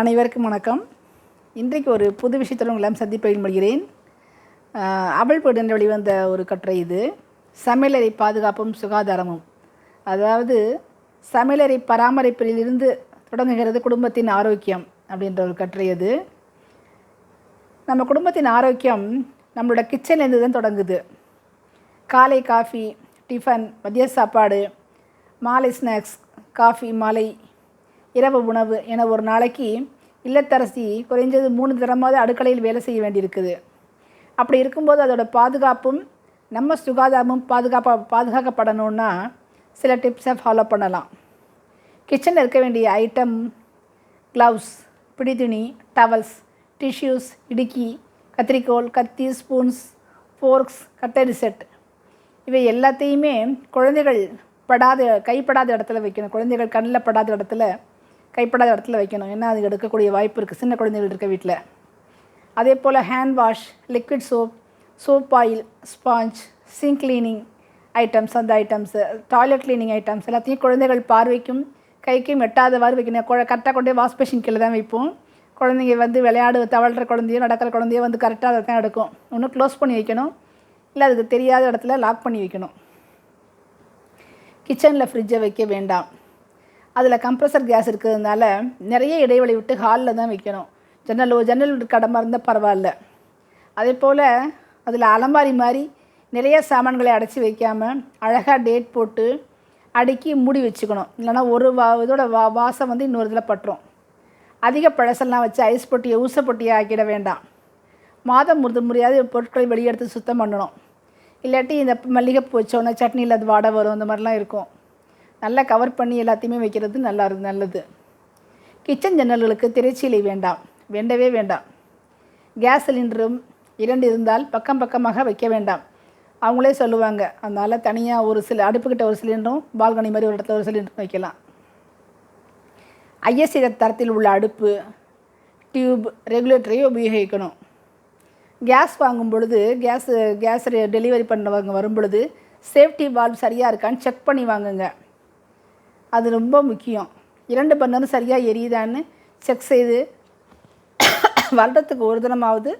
அனைவருக்கும் வணக்கம். இன்றைக்கு ஒரு புது விஷயத்துடன் உங்களை சந்திப்பை மொழிகிறேன் அவள் என்று வெளிவந்த ஒரு கட்டுரை இது. சமையலறை பாதுகாப்பும் சுகாதாரமும். அதாவது சமையலறை பராமரிப்பிலிருந்து தொடங்குகிறது குடும்பத்தின் ஆரோக்கியம் அப்படின்ற ஒரு கட்டுரை அது. நம்ம குடும்பத்தின் ஆரோக்கியம் நம்மளோட கிச்சன்லேருந்து தான் தொடங்குது. காலை காஃபி டிஃபன் மதிய சாப்பாடு மாலை ஸ்நாக்ஸ் காஃபி மாலை இரவு உணவு என ஒரு நாளைக்கு இல்லத்தரசி குறைஞ்சது மூணு தரமாவது அடுக்கலையில் வேலை செய்ய வேண்டியிருக்குது. அப்படி இருக்கும்போது அதோட பாதுகாப்பும் நம்ம சுகாதாரமும் பாதுகாப்பாக பாதுகாக்கப்படணும்னா சில டிப்ஸை ஃபாலோ பண்ணலாம். கிச்சனில் இருக்க வேண்டிய ஐட்டம் க்ளவுஸ் பிடித்துணி டவல்ஸ் டிஷ்யூஸ் இடுக்கி கத்திரிக்கோல் கத்தி ஸ்பூன்ஸ் ஃபோர்க்ஸ் கட்டரி செட் இவை எல்லாத்தையுமே குழந்தைகள் படாத கைப்படாத இடத்துல வைக்கணும். குழந்தைகள் கண்ணில் படாத இடத்துல கைப்படாத இடத்துல வைக்கணும். ஏன்னா அது எடுக்கக்கூடிய வாய்ப்பு இருக்குது சின்ன குழந்தைகள் இருக்க வீட்டில் அதே போல் hand wash liquid soap soap oil sponge sink cleaning items அந்த ஐட்டம்ஸு டாய்லெட் கிளீனிங் ஐட்டம்ஸ் எல்லாத்தையும் குழந்தைகள் பார்வைக்கும் கைக்கும் எட்டாதவாறு வைக்கணும். கரெக்டாக கொண்டே வாஷ் மிஷின் கீழே தான் வைப்போம். குழந்தைங்க வந்து விளையாடு தவழ்கிற குழந்தையோ நடக்கிற குழந்தையோ வந்து கரெக்டாக அதை தான் எடுக்கும். ஒன்று க்ளோஸ் பண்ணி வைக்கணும். இல்லை அதுக்கு தெரியாத இடத்துல லாக் பண்ணி வைக்கணும். கிச்சனில் ஃப்ரிட்ஜை வைக்க வேண்டாம். அதில் கம்ப்ரஸர் கேஸ் இருக்கிறதுனால நிறைய இடைவெளி விட்டு ஹாலில் தான் வைக்கணும். ஜன்னல் ஜன்னல் கடமை இருந்தால் பரவாயில்ல. அதே போல் அதில் அலமாரி மாதிரி நிறைய சாமான்களை அடைச்சி வைக்காமல் அழகாக டேட் போட்டு அடுக்கி மூடி வச்சுக்கணும். இல்லைனா ஒரு வா இதோட வா வாசம் வந்து இன்னொரு இதில் பட்டுரும். அதிக பழசெல்லாம் வச்சு ஐஸ் பொட்டியை ஊச பொட்டியை ஆக்கிட வேண்டாம். மாதம் முறுது முறையாவது பொருட்களை வெளியெடுத்து சுத்தம் பண்ணணும். இல்லாட்டி இந்த மல்லிகைப்பூ வச்சோன்னே சட்னியில் அது வாடை வரும் அந்த மாதிரிலாம் இருக்கும். நல்லா கவர் பண்ணி எல்லாத்தையுமே வைக்கிறது நல்லா இருக்கு நல்லது. கிச்சன் ஜன்னல்களுக்கு திரைச்சீலை வேண்டாம். வேண்டவே வேண்டாம். கேஸ் சிலிண்டரும் இரண்டு இருந்தால் பக்கம் பக்கமாக வைக்க வேண்டாம். அவங்களே சொல்லுவாங்க அதனால் தனியாக ஒரு சில அடுப்புக்கிட்ட ஒரு சிலிண்டரும் பால்கனி மாதிரி ஒரு இடத்துல ஒரு சிலிண்டரும் வைக்கலாம். ஐஎஸ்சி தரத்தில் உள்ள அடுப்பு டியூப் ரெகுலேட்டரையும் உபயோகிக்கணும். கேஸ் வாங்கும் பொழுது கேஸ் கேஸ் டெலிவரி பண்ணுறவங்க வரும் பொழுது சேஃப்டி வால்வ் சரியாக இருக்கான்னு செக் பண்ணி வாங்குங்க. அது ரொம்ப முக்கியம். இரண்டு பன்னரும் சரியாக எரியுதான்னு செக் செய்து வருடத்துக்கு ஒரு தினமாவது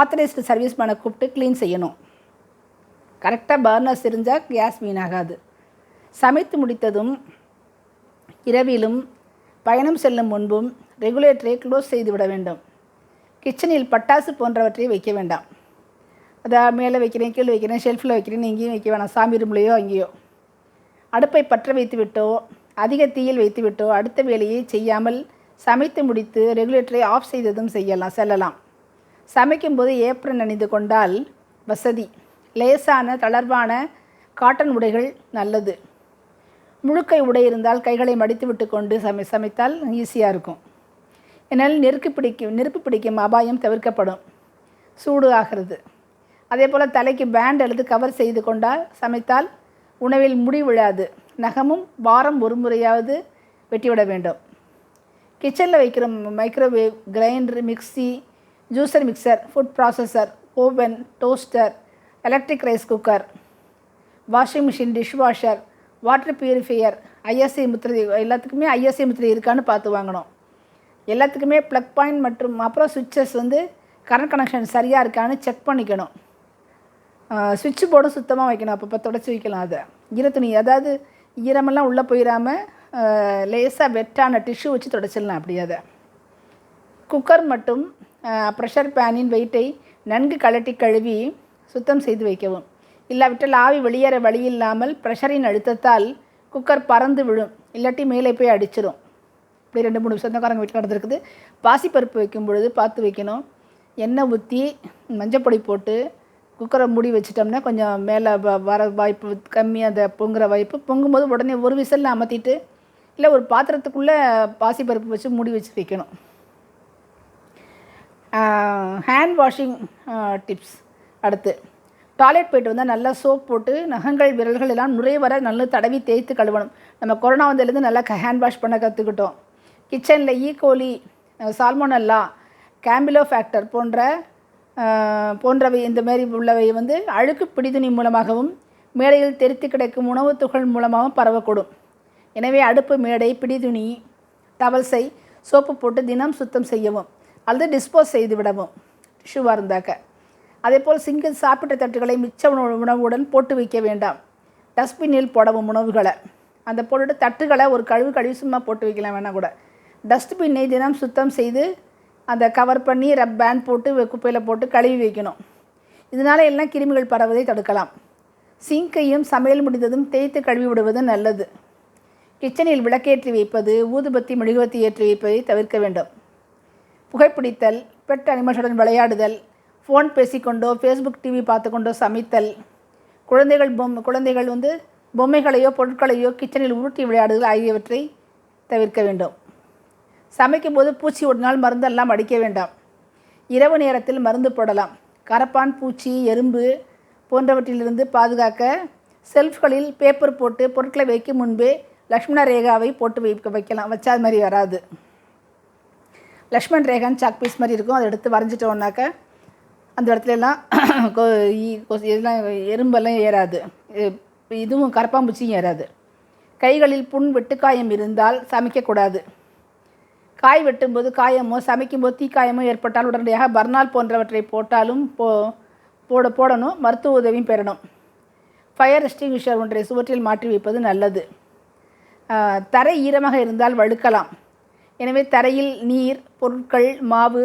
ஆத்தரைஸ்டு சர்வீஸ் பண்ண கூப்பிட்டு க்ளீன் செய்யணும். கரெக்டாக பர்னர்ஸ் இருந்தால் கேஸ் வீணாகாது. சமைத்து முடித்ததும் இரவிலும் பயணம் செல்லும் முன்பும் ரெகுலேட்டரை க்ளோஸ் செய்து விட வேண்டும். கிச்சனில் பட்டாசு போன்றவற்றை வைக்க வேண்டாம். அதை மேலே வைக்கிறேன் கீழே வைக்கிறேன் ஷெல்ஃபில் வைக்கிறேன் எங்கேயும் வைக்க வேணாம். சாமி ரூம்லேயோ அங்கேயோ. அடுப்பை பற்ற வைத்து விட்டோ அதிக தீயில் வைத்துவிட்டோ அடுத்த வேலையை செய்யாமல் சமைத்து முடித்து ரெகுலேட்டரை ஆஃப் செய்ததும் செய்யலாம் செல்லலாம். சமைக்கும்போது ஏப்ரன் அணிந்து கொண்டால் வசதி. லேசான தளர்வான காட்டன் உடைகள் நல்லது. முழுக்கை உடை இருந்தால் கைகளை மடித்து விட்டு கொண்டு சமை சமைத்தால் ஈஸியாக இருக்கும். என்னால் நெருக்கு பிடிக்கும் நெருப்பு பிடிக்கும் அபாயம் தவிர்க்கப்படும். சூடு ஆகிறது. அதே போல் தலைக்கு பேண்ட் அல்லது கவர் செய்து கொண்டால் சமைத்தால் உணவில் முடி விழாது. நகமும் வாரம் ஒரு முறையாவது வெட்டிவிட வேண்டும். கிச்சனில் வைக்கிற microwave grinder mixie juicer mixer food processor oven toaster electric rice cooker washing machine dishwasher water purifier ISI முத்திரை எல்லாத்துக்குமே ஐஎஸ்ஐ முத்திரை இருக்கான்னு பார்த்து வாங்கணும். எல்லாத்துக்குமே ப்ளக் பாயிண்ட் மற்றும் அப்புறம் சுவிட்சஸ் வந்து கரண்ட் கனெக்ஷன் சரியாக இருக்கான்னு செக் பண்ணிக்கணும். சுவிட்ச் போர்டும் சுத்தமாக வைக்கணும். அப்பப்போ தொடச்சி வைக்கலாம் அதை. ஈரத்துணி அதாவது ஈரமெல்லாம் உள்ளே போயிடாமல் லேசாக வெட்டான டிஷ்யூ வச்சு தொடச்சிடலாம் அப்படி அதை. குக்கர் மட்டும் ப்ரெஷர் பேனின் வெயிட்டை நன்கு கழட்டி கழுவி சுத்தம் செய்து வைக்கவும். இல்லாவிட்டால் ஆவி வெளியேற வழி இல்லாமல் ப்ரெஷரின் அழுத்தத்தால் குக்கர் பறந்து விழும். இல்லாட்டி மேலே போய் அடிச்சிடும் இப்படி ரெண்டு மூணு சொந்தக்காரங்க வீட்டில் நடந்திருக்குது. பாசிப்பருப்பு வைக்கும் பொழுது பார்த்து வைக்கணும். எண்ணெய் ஊற்றி மஞ்சப்பொடி போட்டு குக்கரை மூடி வச்சிட்டோம்னா கொஞ்சம் மேலே வர வாய்ப்பு கம்மியாக அந்த பொங்குற வாய்ப்பு. பொங்கும்போது உடனே ஒரு விசலில் அமர்த்திட்டு இல்லை ஒரு பாத்திரத்துக்குள்ளே பாசிப்பருப்பு வச்சு மூடி வச்சு வைக்கணும். ஹேண்ட் வாஷிங் டிப்ஸ் அடுத்து டாய்லெட் போயிட்டு வந்தால் நல்லா சோப் போட்டு நகங்கள் விரல்கள் எல்லாம் நுரை வர நல்லா தடவி தேய்த்து கழுவணும். நம்ம கொரோனா வந்ததுலேருந்து நல்லா ஹேண்ட் வாஷ் பண்ண கற்றுக்கிட்டோம் கிச்சனில் ஈகோலி சால்மோனல்லா கேம்பிலோ ஃபேக்டர் போன்ற போன்றவை இந்த மாரி உள்ளவை வந்து அழுக்கு பிடிதுணி மூலமாகவும் மேடையில் தெரித்து கிடைக்கும் உணவுத் துகள் மூலமாகவும் பரவக்கூடும். எனவே அடுப்பு மேடை பிடிதுணி டவல்ஸை சோப்பு போட்டு தினம் சுத்தம் செய்யவும் அல்லது டிஸ்போஸ் செய்து விடவும் டிஷ்யூவாக இருந்தாக்க. அதேபோல் சிங்கிள் சாப்பிட்ட தட்டுகளை மிச்ச உணவு உணவுடன் போட்டு வைக்க வேண்டாம். டஸ்ட்பினில் போடவும் உணவுகளை. அந்த போட்டுட்டு தட்டுகளை ஒரு கழுவு கழுவி சும்மா போட்டு வைக்கலாம் வேணாம் கூட. டஸ்ட்பின்னை தினம் சுத்தம் செய்து அந்த கவர் பண்ணி ரப் பேண்ட் போட்டு குப்பையில் போட்டு கழுவி வைக்கணும். இதனால் எல்லாம் கிருமிகள் பரவதை தடுக்கலாம். சிங்கையும் சமையல் முடிந்ததும் தேய்த்து கழுவி விடுவது நல்லது. கிச்சனில் விளக்கேற்றி வைப்பது ஊதுபத்தி மெழுகுவத்தி ஏற்றி வைப்பதை தவிர்க்க வேண்டும். புகைப்பிடித்தல் பெட் அனிமல்ஸுடன் விளையாடுதல் ஃபோன் பேசிக்கொண்டோ ஃபேஸ்புக் டிவி பார்த்துக்கொண்டோ சமைத்தல். குழந்தைகள் பொம் குழந்தைகள் வந்து பொம்மைகளையோ பொருட்களையோ கிச்சனில் உருட்டி விளையாடுதல் ஆகியவற்றை தவிர்க்க வேண்டும். சமைக்கும் போது பூச்சி ஒட்டினால் மருந்தெல்லாம் அடிக்க வேண்டாம். இரவு நேரத்தில் மருந்து போடலாம். கரப்பான் பூச்சி எறும்பு போன்றவற்றிலிருந்து பாதுகாக்க செல்ஃப்களில் பேப்பர் போட்டு பொருட்களை வைக்கும் முன்பே லக்ஷ்மண ரேகாவை போட்டு வைக்க வைக்கலாம். வச்சா அது மாதிரி வராது. லக்ஷ்மண் ரேகான்னு சாக் பீஸ் மாதிரி இருக்கும். அதை எடுத்து வரைஞ்சிட்டோம்னாக்க அந்த இடத்துல எல்லாம் கொ- கொசு இதெல்லாம் எறும்பெல்லாம் ஏறாது. இதுவும் கரப்பாம்பூச்சியும் ஏறாது. கைகளில் புண் வெட்டுக்காயம் இருந்தால் சமைக்கக்கூடாது. காய் வெட்டும்போது காயமோ சமைக்கும்போது தீக்காயமோ ஏற்பட்டால் உடனடியாக பர்னால் போன்றவற்றை போட்டாலும் போ போட போடணும். மருத்துவ உதவியும் பெறணும். ஃபயர் எஸ்டிங்விஷர் ஒன்றை சுவற்றில் மாற்றி வைப்பது நல்லது. தரை ஈரமாக இருந்தால் வழுக்கலாம். எனவே தரையில் நீர் பொருட்கள் மாவு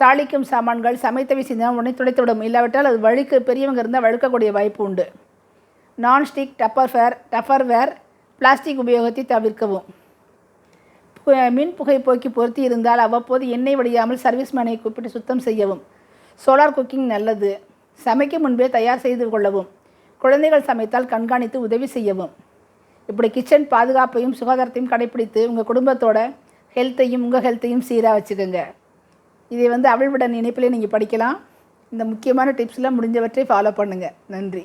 தாளிக்கும் சாமான்கள் சமைத்தவை செய்தால் உடனே துடைத்துவிடும் இல்லாவிட்டால் அது வழுக்க பெரியவங்க இருந்தால் வழுக்கக்கூடிய வாய்ப்பு உண்டு. Nonstick Tupperware Tupper Tupperware plastic உபயோகத்தை தவிர்க்கவும். மின் புகை போக்கி பொருத்தி இருந்தால் அவ்வப்போது எண்ணெய் வடியாமல் சர்வீஸ்மேனை கூப்பிட்டு சுத்தம் செய்யவும். சோலார் குக்கிங் நல்லது. சமைக்கும் முன்பே தயார் செய்து கொள்ளவும். குழந்தைகள் சமைத்தால் கண்காணித்து உதவி செய்யவும். இப்படி கிச்சன் பாதுகாப்பையும் சுகாதாரத்தையும் கடைப்பிடித்து உங்கள் குடும்பத்தோட ஹெல்த்தையும் உங்கள் ஹெல்த்தையும் சீராக வச்சுக்கோங்க. இதை வந்து அவள் விட நினைப்பிலே நீங்கள் படிக்கலாம். இந்த முக்கியமான டிப்ஸ்லாம் முடிஞ்சவற்றை ஃபாலோ பண்ணுங்கள் நன்றி.